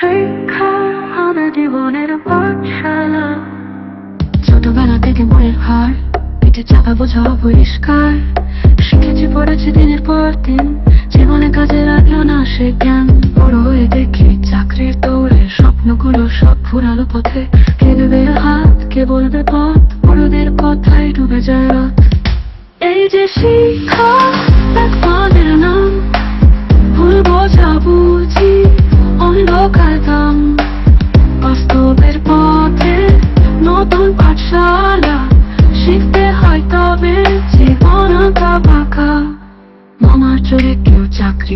শিক্ষা আমার জীবনের পাঠশালা। ছোটবেলা থেকে মনের হার পিঠে চাপা বোঝা পরিষ্কার। শিখেছি, পড়েছি দিনের পর দিন, জীবনে কাজে লাগল না সে জ্ঞান। বড় হয়ে দেখি চাকরির দৌড়ে স্বপ্নগুলো সব ফুরালো পথে। হাত, কে বলবে পথ? বড়দের কথায় ডুবে যায় রাত এই যে শিক্ষা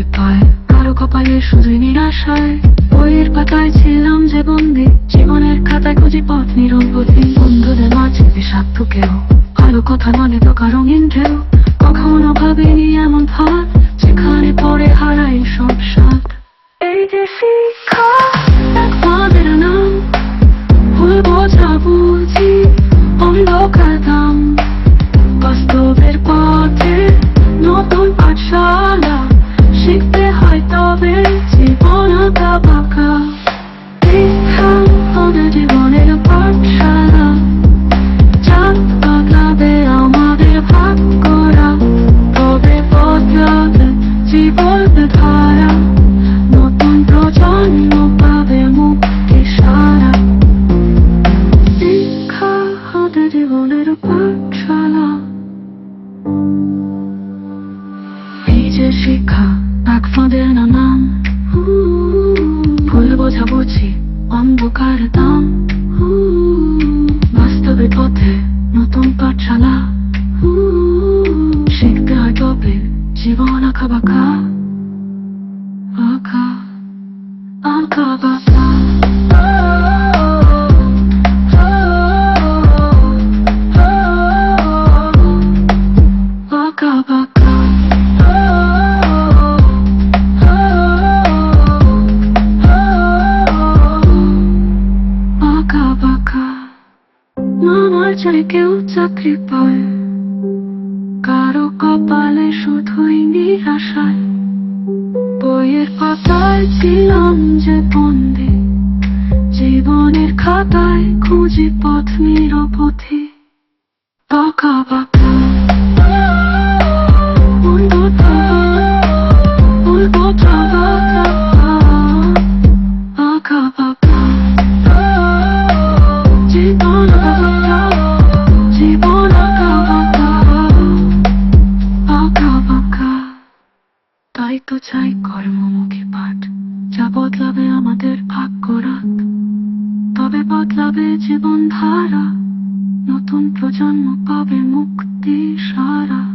পায়। কারও কপালে শুধুই নিরাশায় বইয়ের পাতায় ছিলাম যে বন্দি। জীবনের খাতায় খুঁজি পথ নিরবধি বন্ধুদের মাঝে বিষাক্ত কেউ। ভালো কথা মনে তো কারও ঢেউ কখনো ভাবিনি এমন ভাত যেখানে পরে হারাই সব সাথ এই যে শিক্ষা আমাদের জীবনের পাঠশালা এই শিক্ষা এক ফাঁদের নাম। ভুল বোঝা অন্ধকার দাম। বাস্তবে পথে নতুন পাঠশালা শিখতে হয় তবে জীবন আঁকা বাঁকা। আঁকা আঁকা বাঁকা। মামার কেউ চাকরি পায়। কারও কপালে শুধুই নিরাশায়। বইয়ের পাতায় ছিলাম যে বন্দে। জীবনের খাতায় খুঁজি পথ নিরপথি চাই কর্মমুখী পাঠ, যা বদলাবে আমাদের ভাগ্য রাত তবে বদলাবে জীবনধারা নতুন প্রজন্ম পাবে মুক্তি সারা।